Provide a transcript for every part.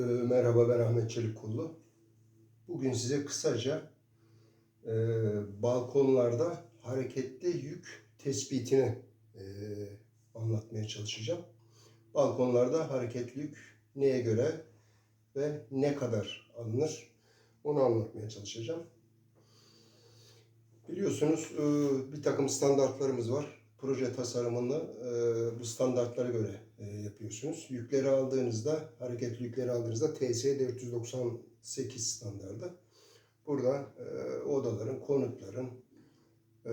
Ee, Merhaba ben Ahmet Çelikkullu. Bugün size kısaca e, balkonlarda hareketli yük tespitini e, anlatmaya çalışacağım. Balkonlarda hareketli yük neye göre ve ne kadar alınır onu anlatmaya çalışacağım. Biliyorsunuz e, bir takım standartlarımız var. Proje tasarımını e, bu standartlara göre yapıyorsunuz. Yükleri aldığınızda, hareketli yükleri aldığınızda TS 498 standardı. Burada e, odaların, konutların, e,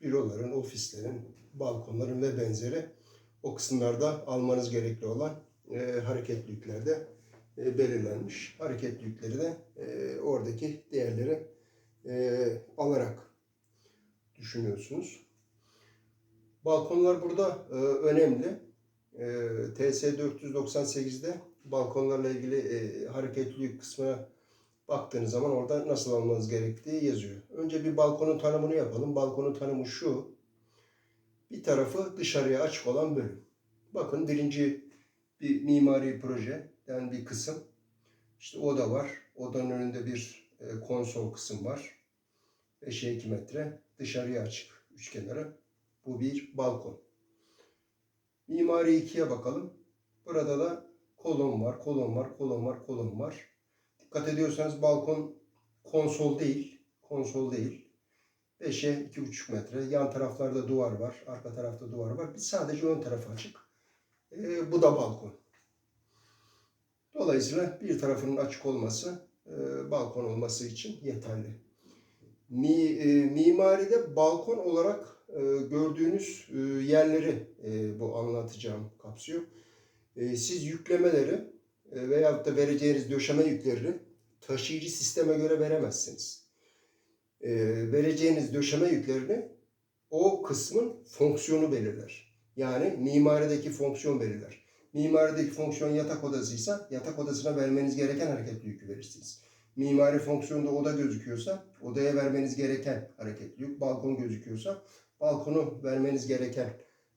büroların, ofislerin, balkonların ve benzeri o kısımlarda almanız gerekli olan e, hareketli yüklerde e, belirlenmiş. Hareketli yükleri de e, oradaki değerleri e, alarak düşünüyorsunuz. Balkonlar burada e, önemli. E, TS 498'de balkonlarla ilgili e, hareketli yük kısmına baktığınız zaman orada nasıl almanız gerektiği yazıyor. Önce bir balkonun tanımını yapalım. Balkonun tanımı şu. Bir tarafı dışarıya açık olan bölüm. Bakın birinci bir mimari proje yani bir kısım. İşte oda var. Odanın önünde bir e, konsol kısım var. 5'e 2 metre. Dışarıya açık. Üç kenara. Bu bir balkon. Mimari 2'ye bakalım. Burada da kolon var, kolon var, kolon var, kolon var. Dikkat ediyorsanız balkon konsol değil. Konsol değil. 5'e 2,5 metre. Yan taraflarda duvar var. Arka tarafta duvar var. Bir sadece ön tarafı açık. Ee, bu da balkon. Dolayısıyla bir tarafının açık olması e, balkon olması için yeterli. Mi, e, mimaride balkon olarak e, gördüğünüz e, yerleri e, bu anlatacağım kapsıyor. E, siz yüklemeleri e, veyahut da vereceğiniz döşeme yüklerini taşıyıcı sisteme göre veremezsiniz. E, vereceğiniz döşeme yüklerini o kısmın fonksiyonu belirler. Yani mimarideki fonksiyon belirler. Mimarideki fonksiyon yatak odasıysa yatak odasına vermeniz gereken hareketli yükü verirsiniz. Mimari fonksiyonda oda gözüküyorsa odaya vermeniz gereken hareketli yük, balkon gözüküyorsa balkonu vermeniz gereken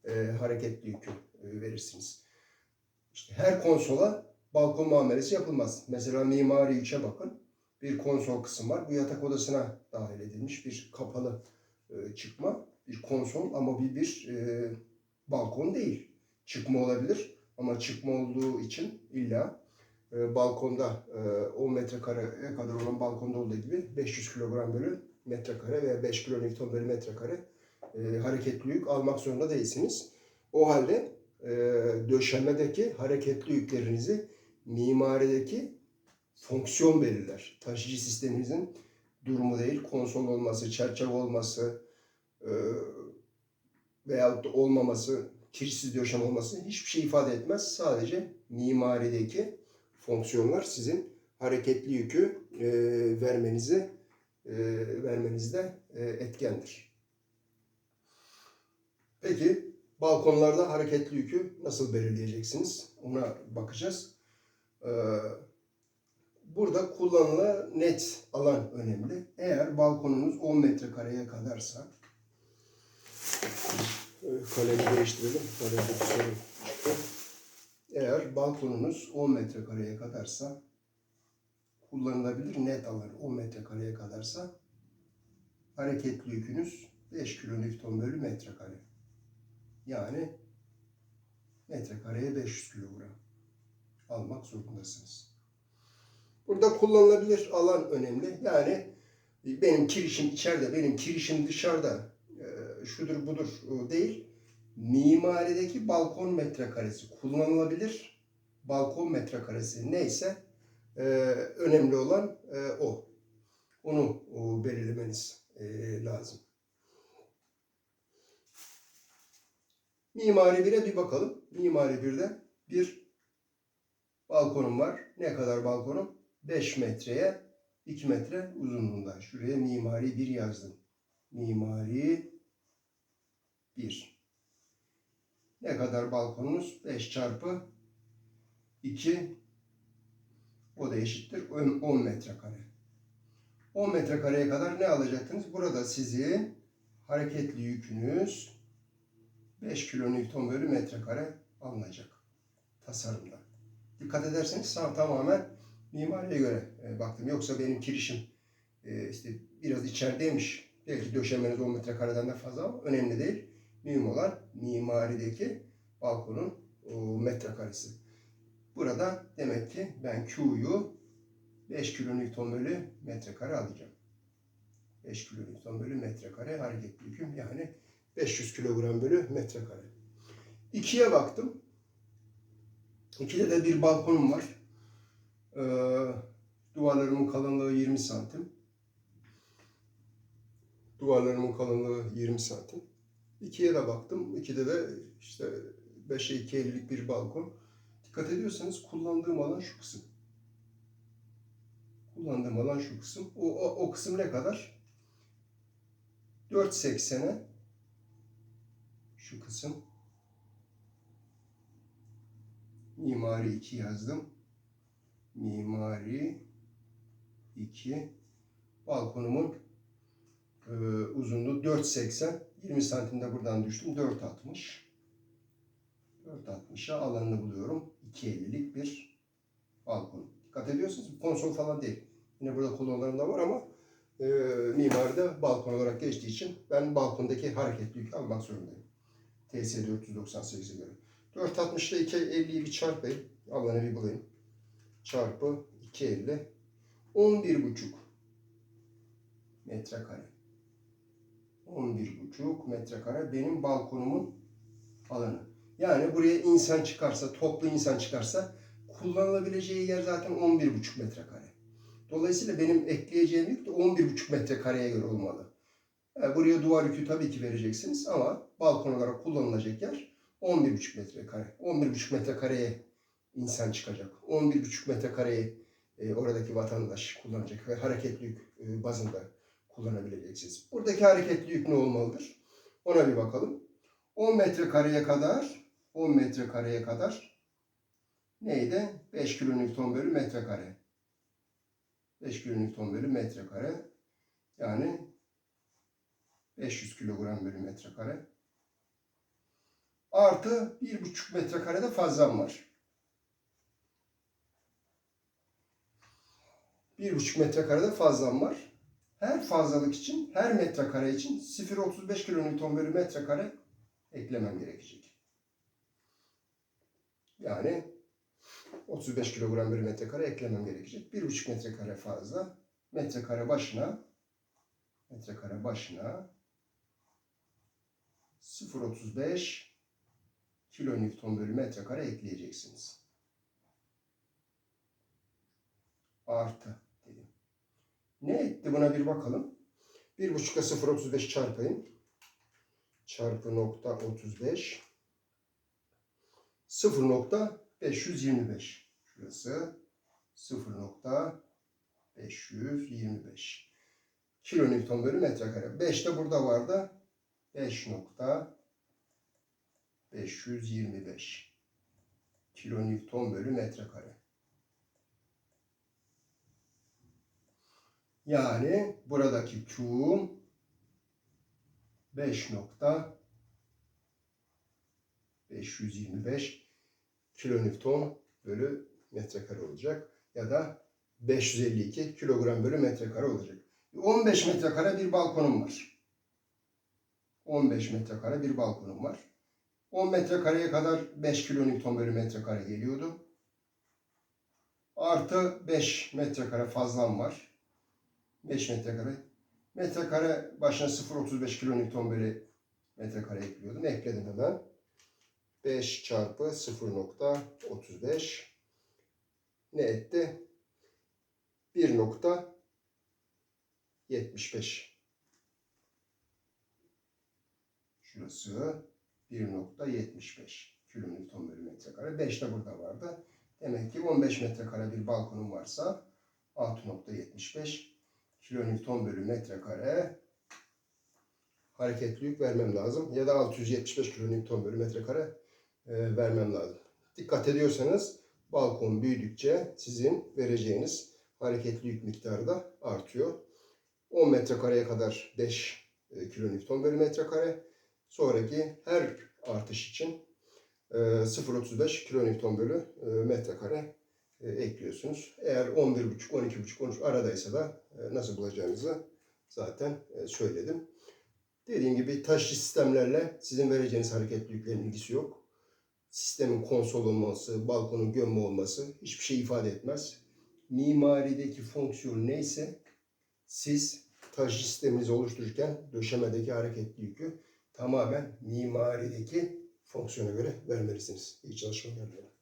e, hareketli yükü e, verirsiniz. İşte her konsola balkon muamelesi yapılmaz. Mesela mimari içe bakın. Bir konsol kısım var. Bu yatak odasına dahil edilmiş bir kapalı e, çıkma. Bir konsol ama bir, bir e, balkon değil. Çıkma olabilir ama çıkma olduğu için illa e, balkonda e, 10 metrekareye kadar olan balkonda olduğu gibi 500 kilogram bölü metrekare veya 5 kilonewton bölü metrekare e, hareketli yük almak zorunda değilsiniz. O halde e, döşemedeki hareketli yüklerinizi mimarideki fonksiyon belirler. Taşıyıcı sisteminizin durumu değil, konsol olması, çerçeve olması e, veyahut da olmaması, kirsiz döşem olması hiçbir şey ifade etmez. Sadece mimarideki fonksiyonlar sizin hareketli yükü e, vermenizi e, vermenizde e, etkendir. Peki balkonlarda hareketli yükü nasıl belirleyeceksiniz? Ona bakacağız. Ee, burada kullanılan net alan önemli. Eğer balkonunuz 10 metrekareye kadarsa e, kalemi değiştirelim. Sorun çıktı. Eğer balkonunuz 10 metrekareye kadarsa kullanılabilir net alan 10 metrekareye kadarsa hareketli yükünüz 5 kilonewton bölü metrekare. Yani metrekareye 500 kilogram almak zorundasınız. Burada kullanılabilir alan önemli. Yani benim kirişim içeride, benim kirişim dışarıda, şudur budur değil. Mimarideki balkon metrekaresi kullanılabilir. Balkon metrekaresi neyse e, önemli olan o. Onu belirlemeniz lazım. Mimari 1'e bir bakalım. Mimari 1'de bir balkonum var. Ne kadar balkonum? 5 metreye 2 metre uzunluğunda. Şuraya mimari 1 yazdım. Mimari 1. Ne kadar balkonunuz? 5 çarpı 2 o da eşittir 10 metrekare. 10 metrekareye kadar ne alacaktınız? Burada sizin hareketli yükünüz 5 kilonewton bölü metrekare alınacak tasarımda. Dikkat ederseniz sağ tamamen mimariye göre e, baktım. Yoksa benim kirişim e, işte biraz içerideymiş. Belki döşemeniz 10 metrekareden de fazla ama önemli değil. Mühim olan mimarideki balkonun metrekaresi. Burada demek ki ben Q'yu 5 kilonewton bölü metrekare alacağım. 5 kilonewton bölü metrekare hareketli yüküm yani 500 kilogram bölü metrekare. İkiye baktım. İkide de bir balkonum var. Ee, duvarlarımın kalınlığı 20 santim. Duvarlarımın kalınlığı 20 santim. İkiye de baktım. İkide de işte 5'e 2.50'lik bir balkon. Dikkat ediyorsanız kullandığım alan şu kısım. Kullandığım alan şu kısım. O, o, o kısım ne kadar? 4.80'e şu kısım. Mimari 2 yazdım. Mimari 2. Balkonumun e, uzunluğu 4.80. 20 santimde buradan düştüm. 4.60. 4.60'a alanını buluyorum. 2.50'lik bir balkon. Dikkat ediyorsunuz konsol falan değil. Yine burada kolonlarım da var ama e, mimaride balkon olarak geçtiği için ben balkondaki hareketli yükü almak zorundayım. TS 498'e göre. 4.60'da 2.50'yi bir çarpayım. Alanı bir bulayım. Çarpı 2.50. 11.5 metrekare. 11.5 metrekare benim balkonumun alanı. Yani buraya insan çıkarsa, toplu insan çıkarsa kullanılabileceği yer zaten 11.5 metrekare. Dolayısıyla benim ekleyeceğim yük de 11.5 metrekareye göre olmalı. Yani buraya duvar yükü tabii ki vereceksiniz ama balkon olarak kullanılacak yer 11.5 metrekare. 11.5 metrekareye insan çıkacak. 11.5 metrekareye e, oradaki vatandaş kullanacak ve hareketli yük e, bazında kullanabileceksiniz. Buradaki hareketli yük ne olmalıdır? Ona bir bakalım. 10 metrekareye kadar 10 metrekareye kadar neydi? 5 kilonewton bölü metrekare. 5 kilonewton bölü metrekare. Yani 500 kilogram bölü metrekare. Artı 1,5 metrekare de fazlam var. 1,5 metrekare de fazlam var. Her fazlalık için, her metrekare için 0.35 kilonewton bölü metrekare eklemem gerekecek. Yani 35 kilogram bölü metrekare eklemem gerekecek. 1,5 metrekare fazla. Metrekare başına metrekare başına 0.35 kilonewton bölü metrekare ekleyeceksiniz. Artı. Ne etti buna bir bakalım. 1.5'a 0.35 çarpayım. Çarpı nokta 35. 0.525. Şurası 0.525. Kilonewton bölü metrekare. 5 de burada vardı. 5.525 kilonewton bölü metrekare. Yani buradaki Q'um 5.525 kilonewton bölü metrekare olacak. Ya da 552 kilogram bölü metrekare olacak. 15 metrekare bir balkonum var. 15 metrekare bir balkonum var. 10 metrekareye kadar 5 kilonewton bölü metrekare geliyordu. Artı 5 metrekare fazlam var. 5 metrekare. Metrekare başına 0.35 kilonewton bölü metrekare ekliyordum. Ekledim hemen. 5 çarpı 0.35 ne etti? 1.75 Şurası 1.75 kilonewton bölü metrekare. 5 de burada vardı. Demek ki 15 metrekare bir balkonum varsa 6.75 kilonewton bölü metrekare hareketli yük vermem lazım. Ya da 675 kilonewton bölü metrekare e, vermem lazım. Dikkat ediyorsanız balkon büyüdükçe sizin vereceğiniz hareketli yük miktarı da artıyor. 10 metrekareye kadar 5 e, kilonewton bölü metrekare. Sonraki her artış için e, 0.35 kilonewton bölü e, metrekare ekliyorsunuz. Eğer 11.5, 12.5, 13 aradaysa da e, nasıl bulacağınızı zaten e, söyledim. Dediğim gibi taşlı sistemlerle sizin vereceğiniz hareketliliklerin ilgisi yok. Sistemin konsol olması, balkonun gömme olması hiçbir şey ifade etmez. Mimarideki fonksiyon neyse siz taş sisteminizi oluştururken döşemedeki hareketli yükü tamamen mimarideki fonksiyona göre vermelisiniz. İyi çalışmalar.